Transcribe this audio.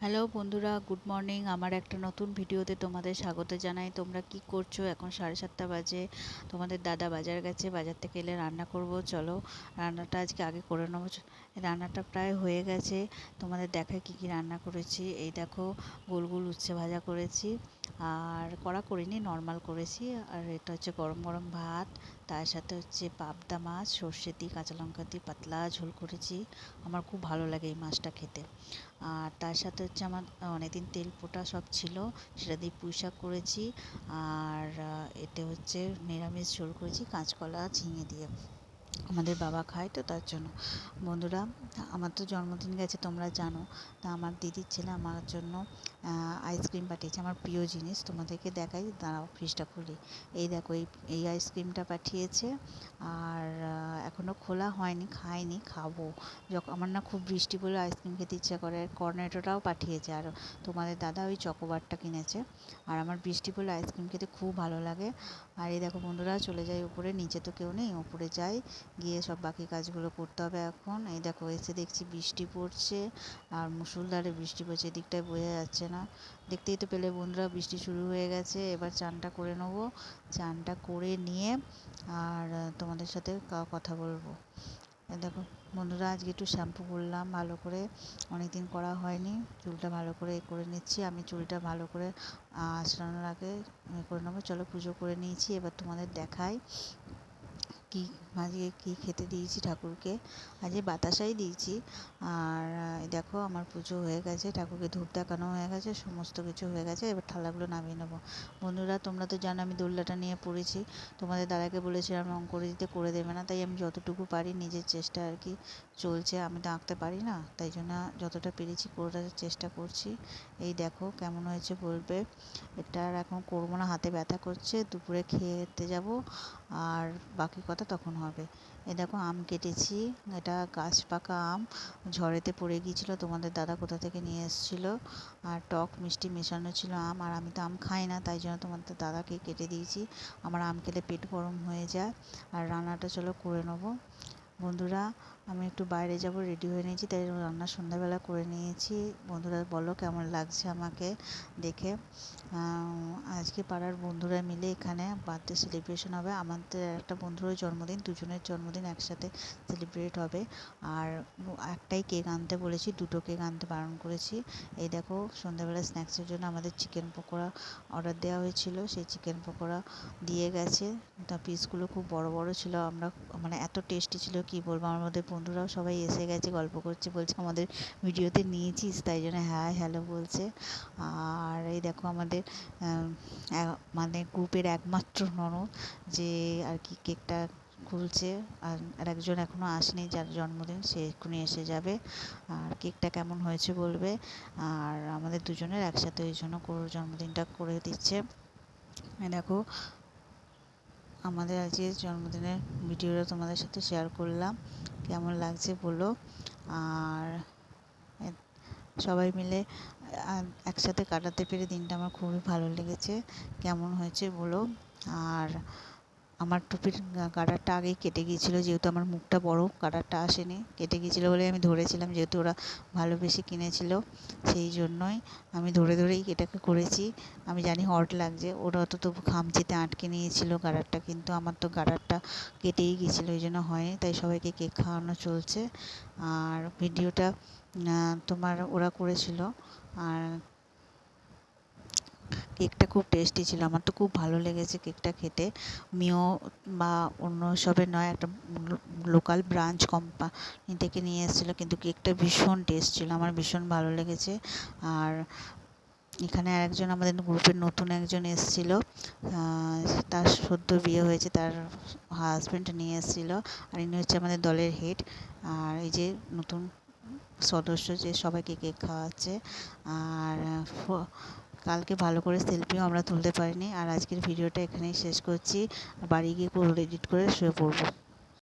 Hello বন্ধুরা, good morning. আমার একটা নতুন ভিডিওতে তোমাদের স্বাগত জানাই। তোমরা কি করছ? এখন সাড়ে সাতটা বাজে। তোমাদের দাদা বাজার গেছে, বাজার থেকে এলে রান্না করব। চলো, রান্নাটা আজকে আগে করে নেব। রান্নাটা প্রায় হয়ে গেছে। তোমাদের দেখায় কি কি রান্না করেছি। এই দেখো, গোল গোল উচ্ছে ভাজা করেছি। আর কড়া করিনি নর্মাল করেছি। আর এটা হচ্ছে গরম গরম ভাত, তার সাথে হচ্ছে পাবদা মাছ, সর্ষে দিয়ে কাঁচা লঙ্কা দিয়ে পাতলা ঝোল করেছি। আমার খুব ভালো লাগে এই মাছটা খেতে। আর তার সাথে হচ্ছে আমার অনেকদিন তেল পোটা সব ছিল, সেটা দিয়ে পুঁই শাক করেছি। আর এতে হচ্ছে নিরামিষ ঝোল করেছি, কাঁচকলা, ঝিঙে দিয়ে। আমাদের বাবা খায় তো তার জন্য। বন্ধুরা, আমার তো জন্মদিন গেছে, তোমরা জানো। তা আমার দিদির ছেলে আমার জন্য আইসক্রিম পাঠিয়েছে, আমার প্রিয় জিনিস। তোমাদেরকে দেখাই, দাঁড়াও ফ্রিজটা খুলি। এই দেখো, এই এই আইসক্রিমটা পাঠিয়েছে। আর এখনও খোলা হয়নি, খাইনি, খাব। যখন আমার না খুব বৃষ্টি বলে আইসক্রিম খেতে ইচ্ছা করে। কর্নেটোটাও পাঠিয়েছে। আর তোমাদের দাদা ওই চকোবারটা কিনেছে। আর আমার বৃষ্টি পড়লে আইসক্রিম খেতে খুব ভালো লাগে। আর এই দেখো, বন্ধুরা, চলে যাই উপরে। নিচে তো কেউ নেই, উপরে যাই। গিয়ে সব বাকি কাজগুলো করতে হবে এখন। এই দেখো, এসে দেখছি বৃষ্টি পড়ছে আর মুসুলধারে বৃষ্টি পড়ছে, এদিকটায় বোঝা যাচ্ছে না। দেখতেই তো পেলে বন্ধুরা, বৃষ্টি শুরু হয়ে গেছে, এবার চানটা করে নেব। চানটা করে নিয়ে আর তোমাদের সাথে কথা বলব। দেখো, বন্ধুরা, আজকে একটু শ্যাম্পু করলাম ভালো করে। অনেক দিন করা হয়নি, চুলটা ভালো করে এ করে নিচ্ছি। আমি চুলটা ভালো করে আঁচড়ানোর আগে করে নেব। চলো পুজো করে নিয়েছি, এবার তোমাদের দেখাই। কী আজকে কী খেতে দিয়েছি ঠাকুরকে? আজকে বাতাসাই দিয়েছি। আর দেখো আমার পুজো হয়ে গেছে, ঠাকুরকে ধূপ দেখানো হয়ে গেছে, সমস্ত কিছু হয়ে গেছে, এবার থালাগুলো নামিয়ে নেব। বন্ধুরা, তোমরা তো জানো আমি দোল্লাটা নিয়ে পড়েছি, তোমাদের দাদাকে বলেছিলাম রং করে দিতে, করে দেবে না, তাই আমি যতটুকু পারি নিজের চেষ্টা আর কি চলছে, আমি তো আঁকতে পারি না, তাই জন্য যতটা পেরেছি করার চেষ্টা করছি। এই দেখো কেমন হয়েছে বলবে, এটা আর এখন করব না, হাতে ব্যথা করছে, দুপুরে খেতে যাব আর বাকি কথা তখন হবে। এ দেখো আম কেটেছি, এটা গাছ পাকা আম, ঝড়েতে পড়ে গিয়েছিল, তোমাদের দাদা কোথা থেকে নিয়ে এসেছিল? আর টক মিষ্টি মেশানো ছিল আম, আর আমি তো আম খাই না, তাই জন্য তোমাদের দাদাকে কেটে দিয়েছি। আমার আম খেলে পেট গরম হয়ে যায়। আর রান্নাটা চলো করে নেব। বন্ধুরা আমি একটু বাইরে যাব রেডি হয়ে নিয়েছি, তাই রান্না সন্ধ্যাবেলা করে নিয়েছি। বন্ধুরা, বলো কেমন লাগছে আমাকে দেখে? আজকে পাড়ার বন্ধুরা মিলে এখানে বার্থডে সেলিব্রেশন হবে। আমাদের একটা বন্ধুরও জন্মদিন, দুজনের জন্মদিন একসাথে সেলিব্রেট হবে। আর একটাই কেক আনতে বলেছি, দুটো কেক আনতে বারণ করেছি। এই দেখো, সন্ধ্যাবেলা স্ন্যাক্সের জন্য আমাদের চিকেন পকোড়া অর্ডার দেওয়া হয়েছিল। সেই চিকেন পকোড়া দিয়ে গেছে। তা পিসগুলো খুব বড় বড় ছিল, আমরা মানে এত টেস্টি ছিল, কি বলব? আমার মধ্যে বন্ধুরাও সবাই এসে গেছে, গল্প করছে, বলছে আমাদের ভিডিওতে নিয়েছিস, তাই জন্য হ্যাঁ হ্যালো বলছে। আর এই দেখো আমাদের মানে গ্রুপের একমাত্র ননদ যে আর কি কেকটা খুলছে, আর একজন এখনও আসেনি যার জন্মদিন, সে এক্ষুনি এসে যাবে। আর কেকটা কেমন হয়েছে বলবে? আর আমাদের দুজনের একসাথে ওই জন্য জন্মদিনটা করে দিচ্ছে। দেখো আমাদের আজকে জন্মদিনের ভিডিওটা তোমাদের সাথে শেয়ার করলাম। কেমন লাগছে বলো? আর সবাই মিলে একসাথে কাটাতে পেরে দিনটা আমার খুবই ভালো লেগেছে। কেমন হয়েছে বলো? আর আমার টুপির কাটারটা আগেই কেটে গিয়েছিল, যেহেতু আমার মুখটা বড় কাটারটা আসেনি। কেটে গিয়েছিল বলে আমি ধরেছিলাম, যেহেতু ওরা ভালোবেসে কিনেছিল, সেই জন্যই আমি ধরে ধরেই এটাকে করেছি। আমি জানি হট লাগছে, ওরা অত তো খামচিতে আটকে নিয়েছিল গাডারটা কিন্তু আমার তো গাডারটা কেটেই গিয়েছিল, ওই জন্য হয়নি, তাই সবাইকে কেক খাওয়ানো চলছে। আর ভিডিওটা তোমার ওরা করেছিল, আর কেকটা খুব টেস্টি ছিল। আমার তো খুব ভালো লেগেছে কেকটা খেতে। মিও বা অন্য সবের নয়, একটা লোকাল ব্রাঞ্চ কোম্পানি থেকে নিয়ে এসেছিল, কিন্তু কেকটা ভীষণ টেস্ট ছিল, আমার ভীষণ ভালো লেগেছে। আর এখানে আরেকজন আমাদের গ্রুপের নতুন একজন এসেছিল তার সদ্য বিয়ে হয়েছে, তার হাজব্যান্ড নিয়ে এসেছিল, আর ইনি হচ্ছে আমাদের দলের হেড আর এই যে নতুন সদস্য যে সবাইকে কেক খাওয়াচ্ছে, আর কালকে ভালো করে সেলফিও আমরা তুলতে পারিনি। আর আজকের ভিডিওটা এখানেই শেষ করছি। বাড়ি গিয়ে পুরো এডিট করে শুয়ে পড়ব।